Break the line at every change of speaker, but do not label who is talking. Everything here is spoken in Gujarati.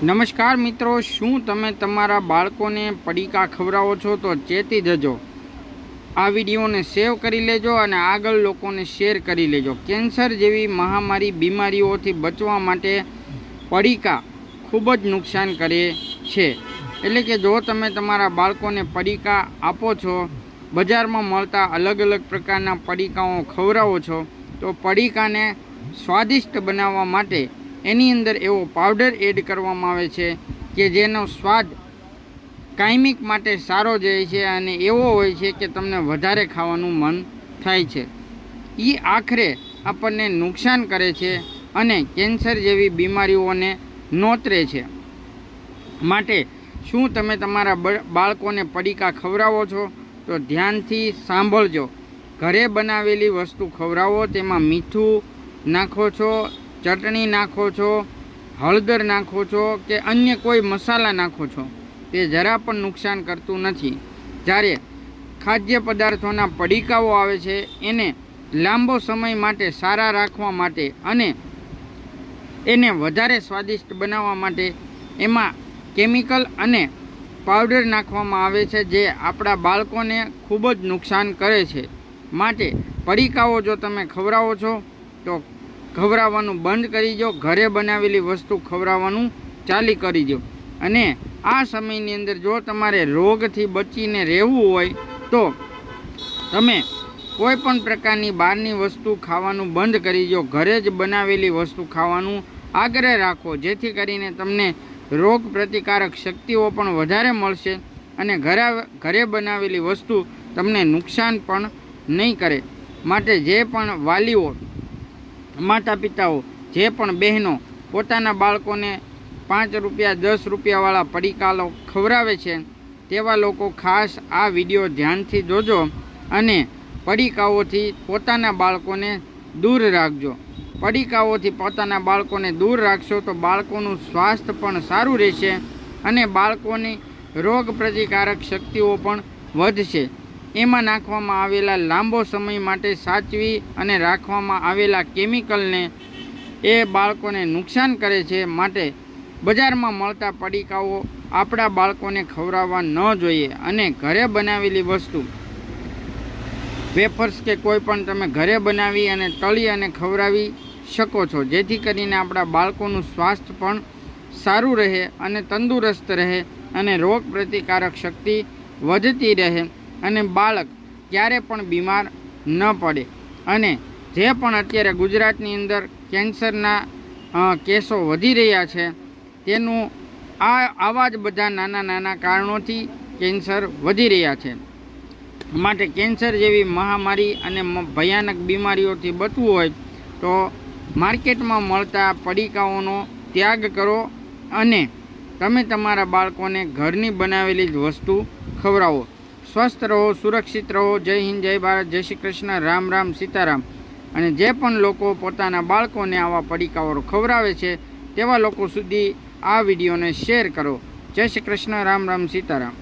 નમસ્કાર મિત્રો, શું તમે તમારા બાળકોને પડીકા ખવડાવો છો તો ચેતી જજો. આ વિડીયોને સેવ કરી લેજો અને આગળ લોકોને શેર કરી લેજો. કેન્સર જેવી મહામારી બીમારીઓથી બચવા માટે પડીકા ખૂબ જ નુકસાન કરે છે. એટલે કે જો તમે તમારા બાળકોને પડીકા આપો છો, બજારમાં મળતા અલગ અલગ પ્રકારના પડીકાઓ ખવડાવો છો, તો પડીકાને સ્વાદિષ્ટ બનાવવા માટે એની અંદર એવો પાવડર એડ કરવામાં આવે છે કે જેનો સ્વાદ કાયમિક માટે સારો જાય છે અને એવો હોય છે કે તમને વધારે ખાવાનું મન થાય છે. એ આખરે આપણને નુકસાન કરે છે અને કેન્સર જેવી બીમારીઓને નોતરે છે. માટે શું તમે તમારા બાળકોને પડીકા ખવડાવો છો? તો ધ્યાનથી સાંભળજો. ઘરે બનાવેલી વસ્તુ ખવડાવો, તેમાં મીઠું નાખો છો ચટણી નાખો છો, હળદર નાખો છો કે અન્ય કોઈ મસાલા નાખો છો, તે જરા પણ નુકસાન કરતું નથી. જ્યારે ખાદ્ય પદાર્થોના પડીકાઓ આવે છે, એને લાંબો સમય માટે સારા રાખવા માટે અને એને વધારે સ્વાદિષ્ટ બનાવવા માટે એમાં કેમિકલ અને પાવડર નાખવામાં આવે છે, જે આપણા બાળકોને ખૂબ જ નુકસાન કરે છે. માટે પડીકાઓ જો તમે ખવડાવો છો, તો ખવડાવવાનું બંધ કરી દો, ઘરે બનાવેલી વસ્તુ ખવડાવવાનું ચાલી કરી દો. અને આ સમયની અંદર જો તમારે રોગથી બચીને રહેવું હોય, તો તમે કોઈ પણ પ્રકારની બહારની વસ્તુ ખાવાનું બંધ કરી દો, ઘરે જ બનાવેલી વસ્તુ ખાવાનું આગ્રહ રાખો. જેથી કરીને તમને રોગ પ્રતિકારક શક્તિઓ પણ વધારે મળશે અને ઘરે ઘરે બનાવેલી વસ્તુ તમને નુકસાન પણ નહીં કરે. માટે જે પણ વાલીઓ માતા પિતાઓ જે પણ બહેનો પોતાના બાળકોને પાંચ રૂપિયા, દસ રૂપિયાવાળા પડીકાલો ખવડાવે છે, તેવા લોકો ખાસ આ વીડિયો ધ્યાનથી જોજો અને પડીકાઓથી પોતાના બાળકોને દૂર રાખજો. પડીકાઓથી પોતાના બાળકોને દૂર રાખશો તો બાળકોનું સ્વાસ્થ્ય પણ સારું રહેશે અને બાળકોની રોગ પ્રતિકારક શક્તિઓ પણ વધશે. એમાં નાખવામાં આવેલા લાંબો સમય માટે સાચવી અને રાખવામાં આવેલા કેમિકલને એ બાળકોને નુકસાન કરે છે માટે બજારમાં મળતા પડીકાઓ આપણા બાળકોને ખવડાવવા ન જોઈએ અને ઘરે બનાવેલી વસ્તુ, વેફર્સ કે કોઈ પણ તમે ઘરે બનાવી અને તળી અને ખવડાવી શકો છો. જેથી કરીને આપણા બાળકોનું સ્વાસ્થ્ય પણ સારું રહે અને તંદુરસ્ત રહે અને રોગ પ્રતિકારક શક્તિ વધતી રહે. અને બાળક ક્યારે પણ બીમાર ન પડે. અને જે પણ અત્યારે ગુજરાતની અંદર કેન્સરના કેસો વધી રહ્યા છે, તેનું આ, આવા જ બધા નાના નાના કારણોથી કેન્સર વધી રહ્યા છે. માટે કેન્સર જેવી મહામારી અને ભયાનક બીમારીઓથી બચવું હોય તો માર્કેટમાં મળતા પડીકાઓનો ત્યાગ કરો અને તમે તમારા બાળકોને ઘરની બનાવેલી જ વસ્તુ ખવડાવો. સ્વસ્થ રહો, સુરક્ષિત રહો. જય હિન્દ, જય ભારત, જય શ્રી કૃષ્ણ. રામ રામ, સીતારામ. અને જે પણ લોકો પોતાના બાળકોને આવા પડીકાઓ ખવડાવે છે, તેવા લોકો સુધી આ વિડીયોને શેર કરો. જય શ્રી કૃષ્ણ, રામ રામ, સીતારામ.